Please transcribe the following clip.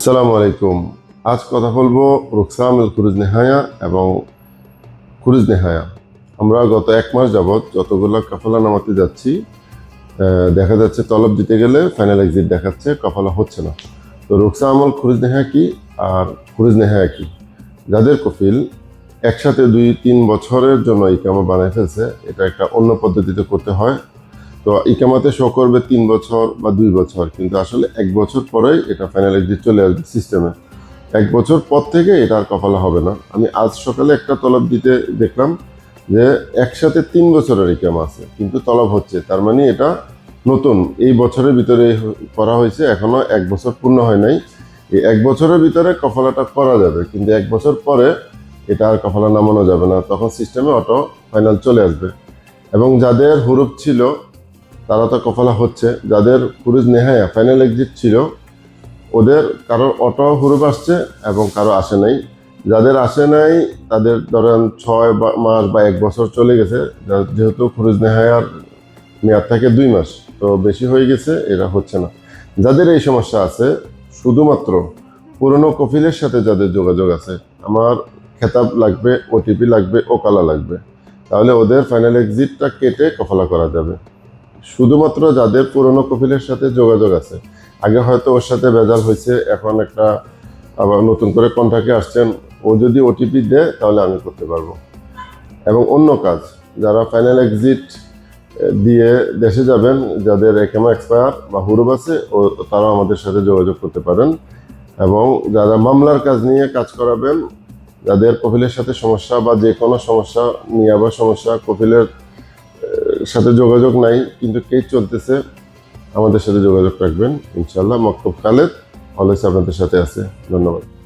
আসসালামু আলাইকুম। আজ কথা বলব রুকসাম আল খুরুজ নেহায়া এবং খুরুজ নেহায়া। আমরা গত এক মাস যাবৎ যতগুলো কাফালা নামাতে যাচ্ছি দেখা যাচ্ছে তলব দিতে গেলে ফাইনাল এক্সিট দেখাচ্ছে, কাফালা হচ্ছে না। তো রুকসা আমল খুরুজ নেহায়া কি আর খুরুজ নেহায়া কি? যাদের কফিল একসাথে দুই তিন বছরের জন্য ইকামা বানায় ফেলছে, এটা একটা অন্য পদ্ধতিতে করতে হয়। তো ইকামাতে শো করবে তিন বছর বা দুই বছর, কিন্তু আসলে এক বছর পরেই এটা এক্সিট চলে আসবে সিস্টেমে এক বছর পর থেকে এটা আর কপালা হবে না। আমি আজ সকালে একটা তলব দিতে দেখলাম যে একসাথে তিন বছরের ইকামা আছে, কিন্তু তলব হচ্ছে। তার মানে এটা নতুন। এই বছরের ভিতরে করা হয়েছে এখনও এক বছর পূর্ণ হয় নাই। এই এক বছরের ভিতরে কফলাটা করা যাবে, কিন্তু এক বছর পরে এটা আর কফলা নামানো যাবে না। তখন সিস্টেমে অটো ফাইনাল চলে আসবে। এবং যাদের হুরুপ ছিল তারা তো কফলা হচ্ছে, যাদের হুরুজ নেহায়া ফাইনাল এক্সিট ছিল, ওদের কারোর অটো হুরুপ আসছে এবং কারও আসে নাই। যাদের আসে নাই, তাদের ধরেন ছয় মাস বা এক বছর চলে গেছে। যেহেতু খুরুজ নেহায়ার মেয়াদ থাকে দুই মাস, তো বেশি হয়ে গেছে, এরা হচ্ছে না। যাদের এই সমস্যা আছে, শুধুমাত্র পুরনো কফিলের সাথে যাদের যোগাযোগ আছে, আমার খেতাব লাগবে ওটিপি লাগবে ওকালা লাগবে, তাহলে ওদের ফাইনাল এক্সিটটা কেটে কফলা করা যাবে। শুধুমাত্র যাদের পুরনো কফিলের সাথে যোগাযোগ আছে। আগে হয়তো ওর সাথে বেজাল হয়েছে, এখন একটা আবার নতুন করে কন্ট্রাক্টে আসছেন। ও যদি ওটিপি দেয়, তাহলে আমি করতে পারব। এবং অন্য কাজ, যারা ফাইনাল এক্সিট দিয়ে দেশে যাবেন, যাদের একেমা এক্সপায়ার বা হুরুব আছে, ও, তারাও আমাদের সাথে যোগাযোগ করতে পারেন। এবং যারা মামলার কাজ নিয়ে কাজ করাবেন, যাদের কপিলের সাথে সমস্যা বা যে কোনো সমস্যা, নিয়ে আবার সমস্যা, কপিলের সাথে যোগাযোগ নাই, কিন্তু কে চলতেছে। আমাদের সাথে যোগাযোগ রাখবেন। ইনশাল্লাহ মক্তব খালেদ অলওয়েজ আপনাদের সাথে আছে। ধন্যবাদ।